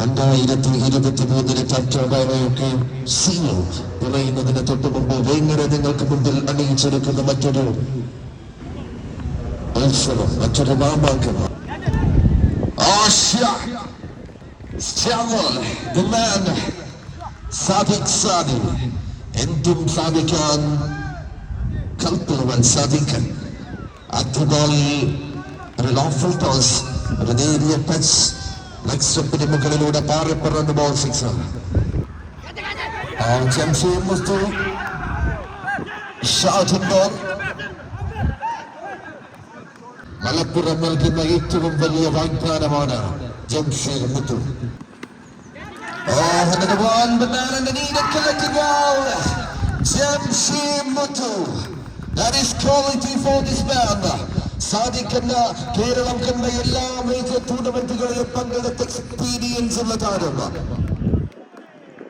രണ്ടായിരത്തി ഇരുപത്തി മൂന്നിലെ ചർച്ചയൊക്കെ സീൽ പറയുന്നതിന് തൊട്ട് മുമ്പ് വേങ്ങര നിങ്ങൾക്ക് മുമ്പിൽ അണിയിച്ചെടുക്കുന്ന മറ്റൊരു മത്സരം മറ്റൊരു മാമാങ്കമാണ് ആശ Samuel, the man, Sadi, എന്തും സാധിക്കാൻ കൽപ്പുള്ളവൻ സാധിക്കാൻ. അതുപോലെ ഒരു ലോഫൽ ടോസ് ഒരു നേരിയ ടച്ച് ലെഗ് സ്റ്റെപ്പിന് മുകളിലൂടെ പാറിപ്പറന്ന് ബോൾ സിക്സ് ആണ്. ജംഷീർ മുസ്തു. ഷാജൻ ബോൾ മലപ്പുറം നൽകുന്ന ഏറ്റവും വലിയ വാഗ്ദാനമാണ് ജംഷീർ മുത്തു Oh. സാധിക്കുന്ന കേരളം കണ്ട എല്ലാ മേജർ ടൂർണമെന്റുകളിലും പങ്കെടുത്ത എക്സ്പീരിയൻസ് ഉള്ള താരം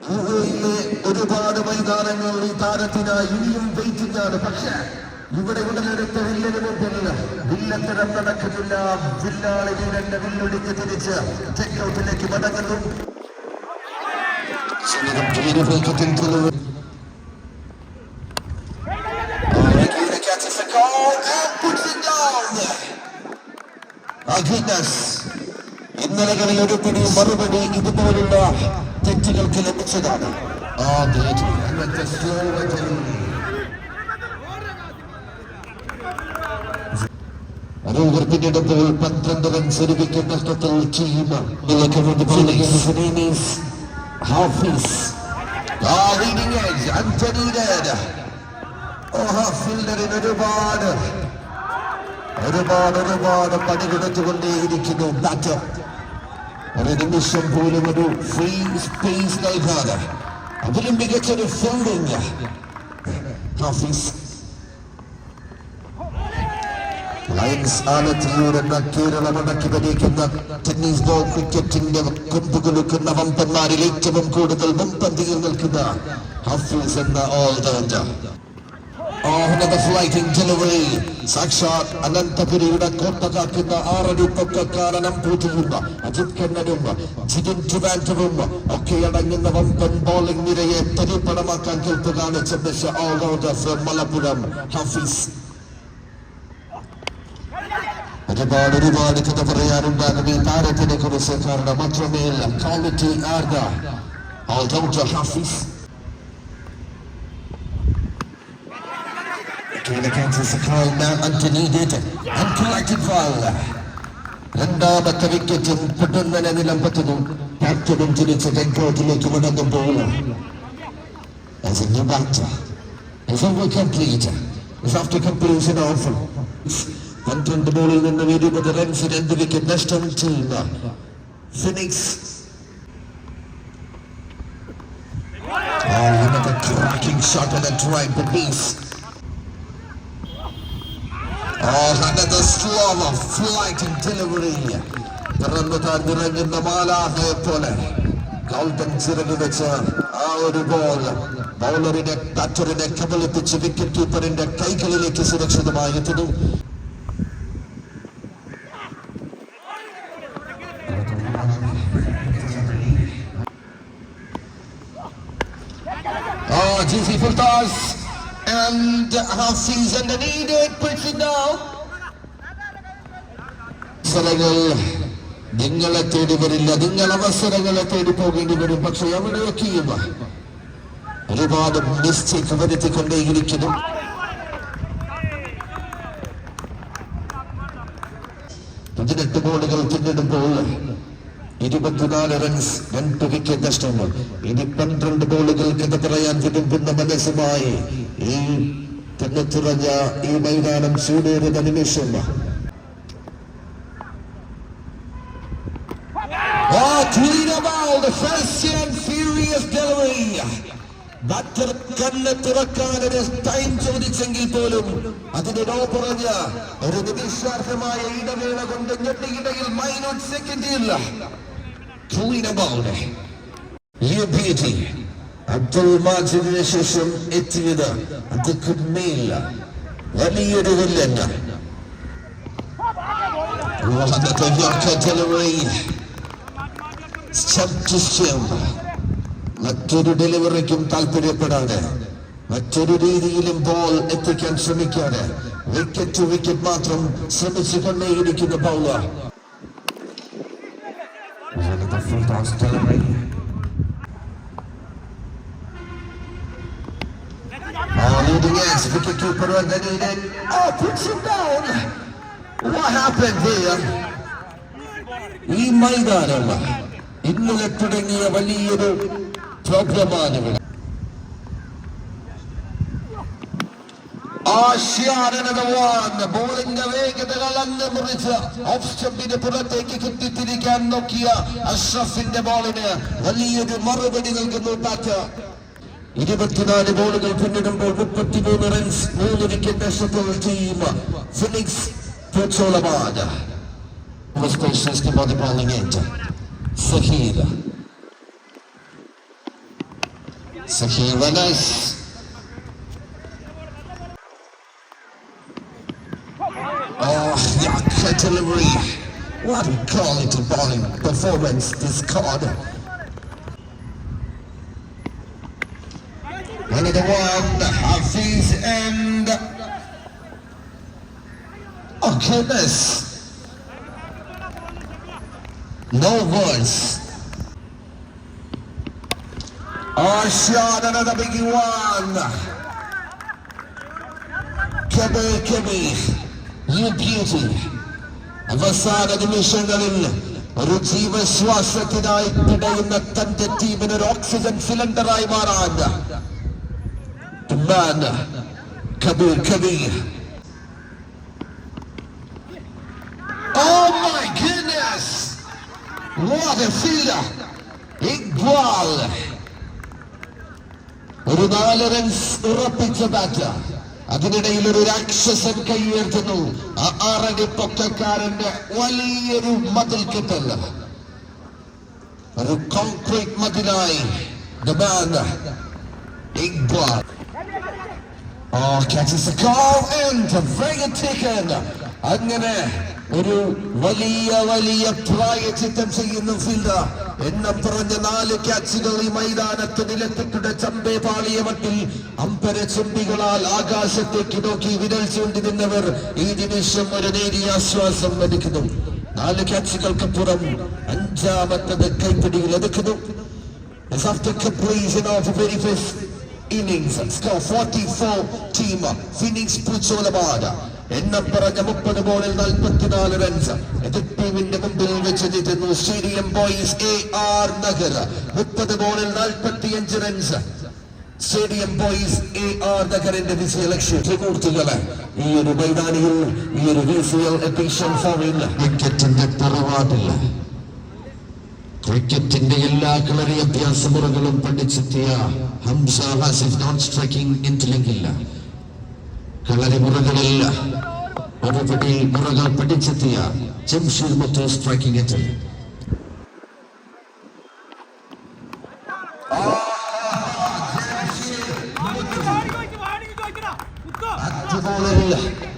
യുഎയിലെ ഒരുപാട് മൈതാനങ്ങൾ ഈ താരത്തിനായി ഇനിയും വെയിറ്റിംഗ് ആണ് പക്ഷേ ഇവിടെ ഉടലെടുത്ത വില്ലന് മുമ്പിൽ വില്ലത്തരം നടക്കുന്നില്ല. വില്ലാളി വീരന്റെ വില്ലൊടിക്ക് തിരിച്ച് ചെക്കൗട്ടിലേക്ക് മടങ്ങുന്നു. ഇന്നലെ കളി ഒരു പിടി മറുപടി ഇതുപോലുള്ള തെറ്റുകൾക്ക് ലഭിച്ചതാണ്. ആ ഗ്രേറ്റ് പിന്നീടുമ്പോൾ പന്ത്രണ്ട് റൺസ് ഒരുമിക്ക് നഷ്ടത്തിൽ ടീം ഹാഫീസ് ഒരുപാട് ഒരുപാട് ഒരുപാട് പണി കൊടുത്തുകൊണ്ടേയിരിക്കുന്നു. ബാറ്റർ ഒരു നിമിഷം പോലും ഒരു ഫ്രീ സ്പേസ് നൽകാതെ അതിലും മികച്ചൊരു ഫീൽഡിംഗ് ഹാഫീസ് ലയൺസ് ആലത്തിലൂടെ കേരള മടക്കി ഭരിക്കുന്ന ടെന്നീസ് ബോൾ ക്രിക്കറ്റിന്റെ കൊമ്പുകൊടുക്കുന്ന വമ്പന്മാരിൽ ഏറ്റവും കൂടുതൽ മുൻപന്തിയിൽ നിൽക്കുന്ന ഹഫീസ് എന്ന ഓൾറൗണ്ടർ ഫ്ലൈറ്റിംഗ് ഡെലിവറി സാക്ഷാത് അനന്തപുരിയുടെ കോട്ട കാക്കുന്ന അജിത് ഒക്കെ വമ്പൻ മലപ്പുറം. ഹഫീസ് ഒരുപാട് ഒരുപാട് കഥ പറയാനുണ്ടാകും ഈ താരത്തിനെ കുറിച്ച് കാരണം മാത്രമേല്ല ക്വാളിറ്റി ആർഗ ഓൾറൗണ്ടർ ഹാഫിസ് രണ്ടാമത്തെ വിക്കറ്റും പെട്ടെന്ന് നിലമ്പത്തുന്നു ക്യാപ്റ്റനും തിരിച്ച് ഡെങ്കോട്ടിലേക്ക് മടങ്ങുമ്പോൾ As a new batter, as a completer, as after completion of പന്ത്രണ്ട് ബോളിൽ നിന്ന് ഇരുപത് റൺസ് രണ്ട് വിക്കറ്റ് നഷ്ടം ചെയ്യുന്ന ഫിനിക്സ്. Oh, another പോലെ ആ ഒരു ബോൾ ബൗളറിനെ കബളിപ്പിച്ച് വിക്കറ്റ് കീപ്പറിന്റെ കൈകളിലേക്ക് സുരക്ഷിതമായി എത്തുന്നു. Oh, GC full toss. And the it, puts it down. അവസരങ്ങൾ നിങ്ങളെ തേടി വരില്ല നിങ്ങൾ അവസരങ്ങളെ തേടി പോകേണ്ടി വരും പക്ഷെ എവിടെയൊക്കെയും ഒരുപാട് മിസ്റ്റേക്ക് വരുത്തിക്കൊണ്ടേയിരിക്കുന്നു പതിനെട്ട് ബോളുകൾ പിന്നിടുമ്പോൾ ഇരുപത്തിനാല് റൺസ് രണ്ട് വിക്കറ്റ് നഷ്ടങ്ങൾ. ഇനി പന്ത്രണ്ട് ബോളുകൾക്ക് എന്ന് പറയാൻ തിരുമ്പുന്ന മനസ്സുമായി ഈ തെന്നത്തുറഞ്ഞ ഈ മൈതാനം ചൂടേറുന്ന നിമിഷം ടൈം ചോദിച്ചെങ്കിൽ പോലും അതിന് നോ പറഞ്ഞ ഒരു നിമിഷാർഹമായ ഇടവേള കൊണ്ട് ഞെട്ടിയിടയിൽ മൈനോട്ട് second clean about You beauty. Abdul മാജിദിന് ശേഷം എത്തിയത് അത് മേല വലിയൊരു വില്ലന്ന وهذا يركض delivery step to step മറ്റൊരു ഡെലിവറിക്കും താല്പര്യപ്പെടാതെ മറ്റൊരു രീതിയിലും ബോൾ എത്തിക്കാൻ ശ്രമിക്കാതെ വിക്കറ്റ് ടു വിക്കറ്റ് മാത്രം ശ്രമിച്ചു കൊണ്ടേയിരിക്കുന്ന bowler full toss delivery Oh, leading edge, wicket keeper and then needed. Oh, puts him down. What happened here? ഈ മൈതാനം ഇന്നലെ തുടങ്ങിയ വലിയൊരു പ്രോബ്ലമാണ് ഇവിടെ ബോളിന്റെ വേഗതകൾ അന്ന് മുറിച്ച് ഓഫ് സ്റ്റമ്പിന്റെ പുറത്തേക്ക് കുത്തിത്തിരിക്കാൻ നോക്കിയ അഷ്റഫിന്റെ ബോളിന് വലിയൊരു മറുപടി നൽകുന്നു ബാറ്റ് ഇരുപത്തിനാല് ബോളുകൾ പിന്നിടുമ്പോൾ മുപ്പത്തിമൂന്ന് റൺസ് മൂന്ന് വിക്കറ്റ് നഷ്ടത്തിൽ ടീം ഫിനിക്സ് പൂച്ചോളമാണ് the bowling end. Sahir. Sahir, nice. artillery. What we call it a performance this quarter. Another one, Hafiz and Okay, miss. No words. Oh, shot, another big one. Kibbe, Kibbe, you beauty. അവസാന നിമിഷങ്ങളിൽ ഒരു ജീവശ്വാസത്തിനായി പിടയുന്ന തന്റെ ടീമിന് ഒരു oxygen സിലിണ്ടറായി മാറാൻ man Kabir Kabir Oh my goodness! What a fielder! Iqbal ഒരു നാല് റൺസ് ഉറപ്പിച്ച ബാറ്റ് അതിനിടയിൽ ഒരു രാക്ഷസൻ കൈയുയർത്തുന്നു. ആ ആറടി പൊക്കക്കാരന്റെ വലിയൊരു മതിൽ കെട്ടല്ല ഒരു കോൺക്രീറ്റ് മതിലായി. Oh. അങ്ങനെ ഒരു വലിയ വലിയ പ്രായച്ചിത്തം ചെയ്യുന്ന ഫീൽഡർ എണ്ണം പറഞ്ഞ നാല് ക്യാച്ചുകൾ ഈ മൈതാനത്ത് നിലത്തിട്ടുടെ ചമ്പേ പാളിയ മട്ടിൽ അമ്പര ചുണ്ടികളാൽ ആകാശത്തേക്ക് നോക്കി വിരൽ ചൂണ്ടി നിന്നവർ ഈ നിമിഷം ഒരു നേരിയ ആശ്വാസം ലഭിക്കുന്നു നാല് ക്യാച്ചുകൾക്ക് പുറം അഞ്ചാമത്തത് കൈപ്പിടിയിൽ എടുക്കുന്നു is after completion of the very first innings. Score 44 team Phoenix Pucholabad. എണ്ണം പറഞ്ഞ മുപ്പത് ബോളിൽ നാൽപ്പത്തിനാല് റൺസ് എതിർ ടീമിന്റെ മുമ്പിൽ വെച്ച് നിൽക്കുന്നു stadium boys A R Nagar മുപ്പത് ബോളിൽ നാൽപ്പത്തിയഞ്ച് runs stadium boys A R നഗറിന്റെ വിജയ ലക്ഷ്യം. സുഹൃത്തുക്കളെ ഈ ഒരു മൈതാനിയിൽ ഈ ഒരു വിക്കറ്റിന്റെ തറവാട്ടില്ല ക്രിക്കറ്റിന്റെ എല്ലാ കളറി അഭ്യാസ മുറകളും പഠിച്ചെത്തിയ ഹംസ ഹാസിഫ് നോൺ സ്ട്രൈക്കിംഗ് ഇന്റലിങ്കില്ല കളരി മുറകളില്ല ഒരുപടി മുറകൾ പഠിച്ചെത്തിയ ജംഷീർ മുത്തു സ്ട്രൈക്കിംഗ് എത്തി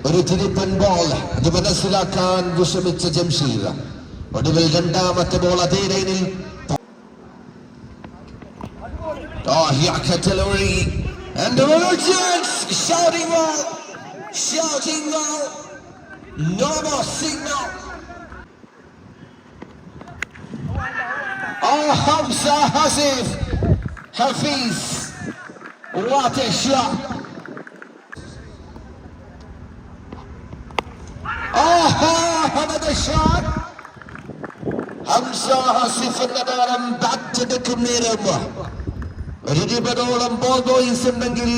ഒരു തിരിപ്പൻ ബോൾ അത് മനസ്സിലാക്കാൻ വിഷമിച്ച ജംഷീർ ഒടുവിൽ രണ്ടാമത്തെ ബോൾ അതേ ലൈനിൽ Oh, Yaka delivery. And the Merchants Shouting goal! Shouting goal! No more signal! Oh, Hamza Hasif! Hafiz! What a shot! Oh, another shot! Hamza ഹസിഫിന്റെ നേരം ബാറ്റെടുക്കും നേരം ഒരു ഇരുപതോളം ബോൾ ബോയ്സ് ഉണ്ടെങ്കിൽ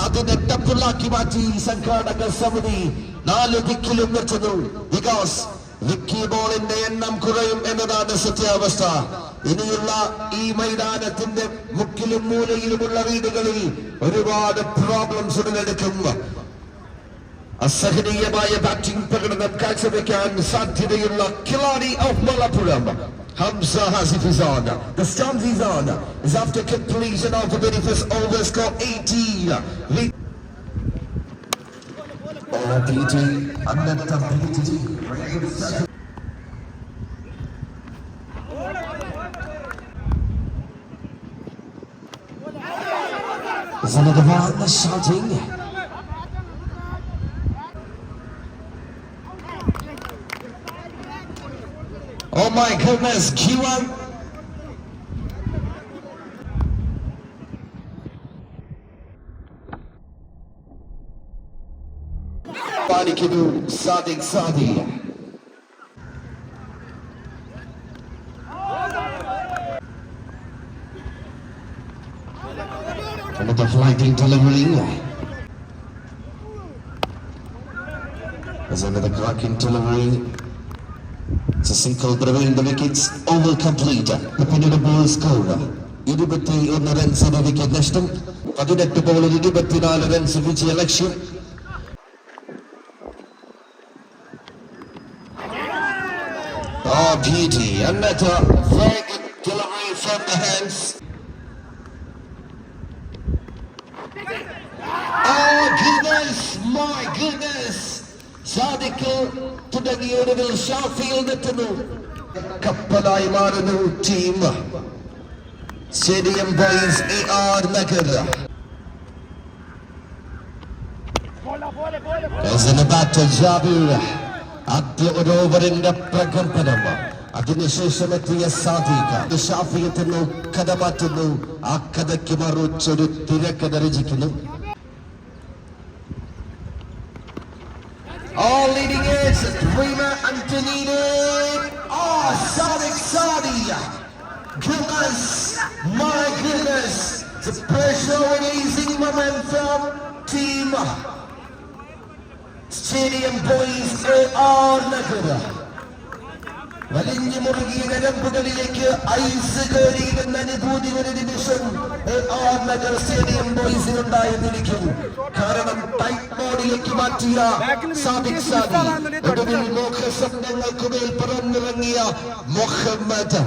അതിനെ ടപ്പിളാക്കി മാറ്റി സംഘാടക സമിതി നാല് ദിക്കിലും വെച്ചതു ബിക്കോസ് വിക്കി ബോളിന്റെ എണ്ണം കുറയും എന്നതാണ് സത്യാവസ്ഥ. ഇനിയുള്ള ഈ മൈതാനത്തിന്റെ മുക്കിലും മൂലയിലുമുള്ള വീടുകളിൽ ഒരുപാട് പ്രോബ്ലംസ് ഉടലെടുക്കും അസഹനീയമായ ബാറ്റിംഗ് പ്രകടനം കാഴ്ചവെക്കാൻ സാധ്യതയുള്ള കിളാടി of Malappuram. Hamza Hazif is on. The stamp is on. Is after completion of the benefits over score 18. The OPT under completed. Some of the violence shouting. my goodness, G1. Barikidu Sadik Sadi. Another flighting delivering. There's another clock delivery It's a single between the wickets. Over complete. പിന്നീട് ball score ഇരുപത്തി ഒന്ന് റൺസിന് wicket നഷ്ടം പതിനെട്ട് ബോളിൽ ഇരുപത്തിനാല് runs വിജയ ലക്ഷ്യം Oh, beauty. Another very good delivery from the hands. Oh, goodness. My goodness. Sadiq തുടങ്ങിയ ഒടുവിൽ ഷാഫിയിൽ എത്തുന്നു. കപ്പലായി മാറുന്നു team stadium boys A R Nagar batter Jabir ആദ്യ ഒരു ഓവറിന്റെ പ്രകമ്പനം. അതിനുശേഷം എത്തിയ സാധിക ഷാഫി എത്തുന്നു കഥ മാറ്റുന്നു. ആ കഥയ്ക്ക് മറുച്ചൊരു തിരക്കഥ രചിക്കുന്നു. All leading is Dreamer Antonino. Oh, Sonic Sadi. Goodness, my goodness. The pressure releasing momentum. Team Stadium Boys AR Nagar. വലിഞ്ഞു മുറുകിയ നരമ്പുകളിലേക്ക് ഐസ് കയറിയിരുന്ന അനുഭൂതി ഒരു നിമിഷം ആർ നഗർ സ്റ്റേഡിയം ബോയ്സിനുണ്ടായിരുന്നിരിക്കും കാരണം ടൈറ്റ് മോഡിലേക്ക് മാറ്റിയ സാദിഖ് സാദി. ഒടുവിൽ മോഹസ്വപ്നങ്ങൾക്ക് മേൽ പറന്നിറങ്ങിയ Muhammad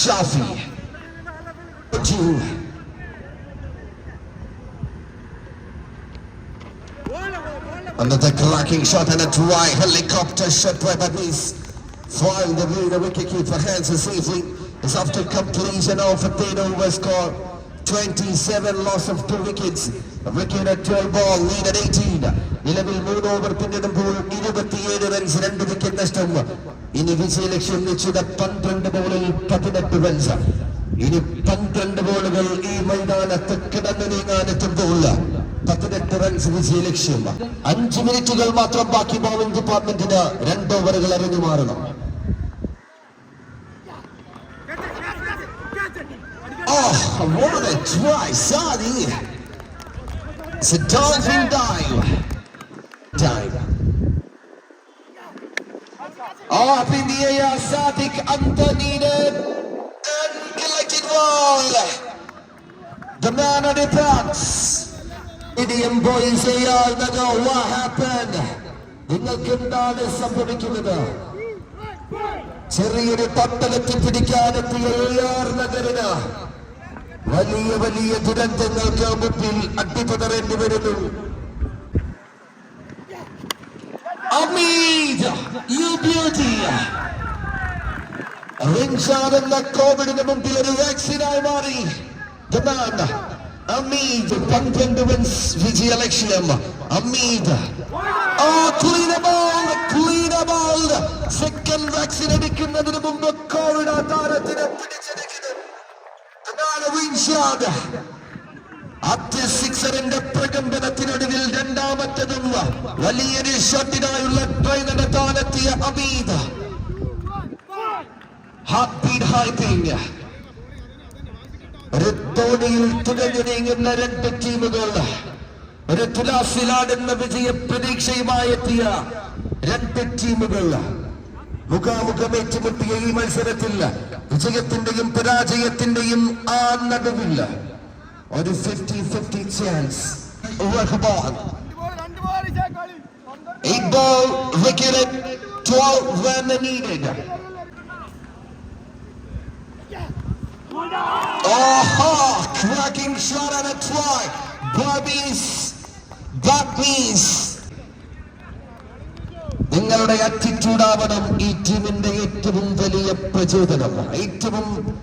Shafi. Another cracking shot and a dry helicopter shot by Badnis. Find the view, the wicket keeper Hansen safely. Is after completion of a 10 over score. 27 loss of two wickets. A wicket at 12 ball, lead at 18. നിലവിൽ മൂന്ന് over പിന്നിടുമ്പോൾ ഇരുപത്തിയേഴ് runs രണ്ട് wicket നഷ്ടം ഇനി വിജയ ലക്ഷ്യം നിശ്ചിത പന്ത്രണ്ട് ബോളിൽ പതിനെട്ട് റൺസ് ഇനി പന്ത്രണ്ട് ബോളുകൾ ഈ മൈതാനത്ത് കിടന്നു നീങ്ങാനെത്തുമ്പോൾ പതിനെട്ട് റൺസ് വിജയ ലക്ഷ്യം അഞ്ച് മിനിറ്റുകൾ മാത്രം ബാക്കി ബോളിംഗ് ഡിപ്പാർട്ട്മെന്റിന് രണ്ട് ഓവറുകൾ അറിഞ്ഞു മാറണം Oh, what a try, Sadi! It's a diving dive. Dive. Oh, up in the air, Sadiq Antonino. And collected ball. The man on the box. Indian boys, they are the go. What happened? നിങ്ങൾക്ക് എന്താണ് സംഭവിക്കുന്നത് ചെറിയൊരു തട്ടലെത്തി പിടിക്കാനെത്തിയ AR നഗരന് വലിയ വലിയ ദുരന്തങ്ങൾക്ക് മുമ്പിൽ അട്ടിപ്പതറേണ്ടി വരുന്നു. എന്ന കോവിഡിന് മുമ്പിൽ ഒരു വാക്സിനായി മാറി. അമീദ് പന്ത്രണ്ട് വിജയ ലക്ഷ്യം. അമീദ് സെക്കൻഡ് വാക്സിൻ എടുക്കുന്നതിന് മുമ്പ് കോവിഡ് താരത്തിനെ ആദ്യ സിക്സറിന്റെ പ്രകമ്പനത്തിനൊടുവിൽ രണ്ടാമത്തതും വലിയൊരു ഷോട്ടിനായുള്ള ട്രൈ നടത്താനെത്തിയ ഹൈപ്പിംഗ് ഒരു തോണിയിൽ തുഴഞ്ഞു നീങ്ങുന്ന രണ്ട് ടീമുകൾ. ഒരു തുലാസിലാടുന്ന വിജയ പ്രതീക്ഷയുമായി എത്തിയ രണ്ട് ടീമുകൾ. മുഖാമുഖം ഏറ്റുമുട്ടിയ ഈ മത്സരത്തിൽ വിജയത്തിന്റെയും പരാജയത്തിന്റെയും ആ നടുവില്ല ഒരു fifty fifty chance Oh-ha! Cracking shot on a try! Burpees! Burpees! Attitude ആവണം. ഈ ടീമിന്റെ ഏറ്റവും വലിയ പ്രചോദനം. ഏറ്റവും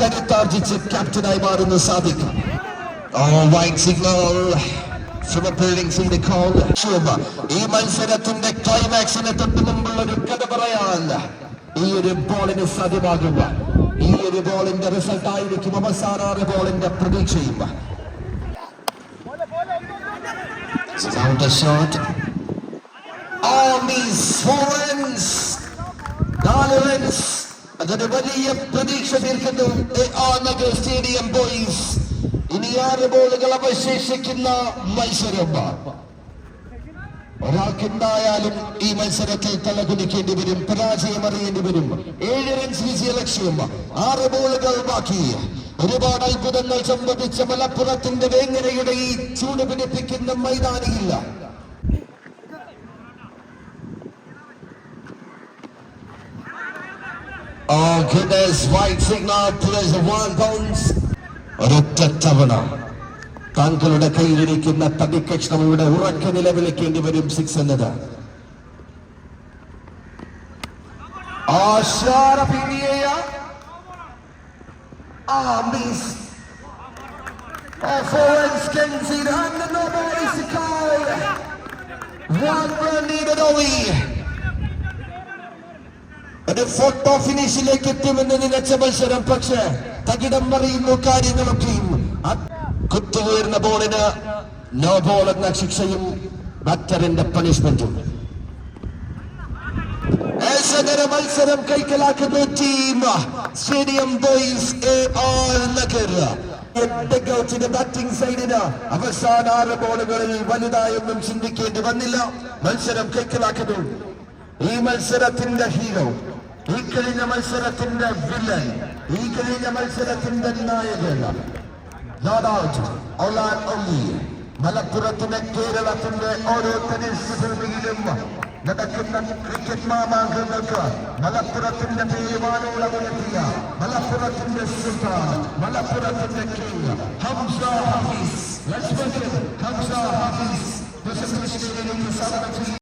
കരുത്താർജിച്ച് ക്യാപ്റ്റനായി മാറുന്ന സാധിക്കും a. ഈ മത്സരത്തിന്റെ ക്ലൈമാക്സിന് തൊട്ട് മുമ്പുള്ള ഒരു കഥ പറയാൻ ഈ ഒരു ബോളിന് സാധ്യമാകുക ഈ ഒരു ബോളിന്റെ റിസൾട്ട് ആയിരിക്കും അവസാന ബോളിന്റെ പ്രതീക്ഷയും. Counter shot. On these അതൊരു വലിയ പ്രതീക്ഷ തീർക്കുന്നു. സ്റ്റേഡിയം ബോയ്സ് ഇനി ആറ് ബോളുകൾ അവശേഷിക്കുന്ന മത്സരം. ഒരാൾക്കുണ്ടായാലും ഈ മത്സരത്തിൽ തലകുലിക്കേണ്ടി വരും പരാജയം അറിയേണ്ടി വരും. ഏഴ് റൺസ് വിജയ ലക്ഷ്യം. ആറ് ബോളുകൾ ബാക്കി. ഒരുപാട് അത്ഭുതങ്ങൾ സംബന്ധിച്ച മലപ്പുറത്തിന്റെ വേങ്ങരയുടെ ഈ ചൂട് പിടിപ്പിക്കുന്ന മൈതാനിയില്ല. Oh goodness, white signal, players one bounce. ഒരൊറ്റ തവണ താങ്കളുടെ കയ്യിലിരിക്കുന്ന തടിക്കഷ്ണം ഇവിടെ ഉറക്കെ നിലവിളിക്കേണ്ടി വരും സിക്സ് എന്നത് ആശാര പിടിയ ആ മിസ് ഒരു ഫോട്ടോ ഫിനിഷിലേക്ക് എത്തുമെന്ന് നിലച്ച മത്സരം. പക്ഷേ തകിടം മറിയുന്നു കാര്യങ്ങളൊക്കെയും അത് കുത്തുകയറുന്ന ബോളിന് നോ ബോൾ എന്ന ശിക്ഷയും ബാറ്ററിന്റെ പണിഷ്മെന്റും മത്സരം കൈക്കലാക്കുന്ന team. Stadium boys A R Nagar. Batting സൈഡിന് അവസാന ആറ് ബോളുകളിൽ വലുതായൊന്നും ചിന്തിക്കേണ്ടി വന്നില്ല. മത്സരം കൈക്കലാക്കുന്നു. ഈ മത്സരത്തിന്റെ ഹീറോ ഈ കഴിഞ്ഞ മത്സരത്തിന്റെ വില്ലൻ ഈ കഴിഞ്ഞ മത്സരത്തിന്റെ നായകൻ No doubt, Olan Oli, മലപ്പുറത്തിന്റെ കേരളത്തിന്റെ ഓരോ ടെന്നീസ് ഭൂമിയിലും നടക്കുന്ന ക്രിക്കറ്റ് മാമാങ്കങ്ങൾക്ക് മലപ്പുറത്തിന്റെ പേരുമാനോളമെത്തിയ മലപ്പുറത്തിന്റെ സുൽത്താൻ മലപ്പുറത്തിന്റെ കിങ് ഹംസ ഹാഫീസ് ലക്ഷ്മൺ ഹംസ ഹാഫീസ് പ്രശസ്ത സ്വാഗതം ചെയ്യും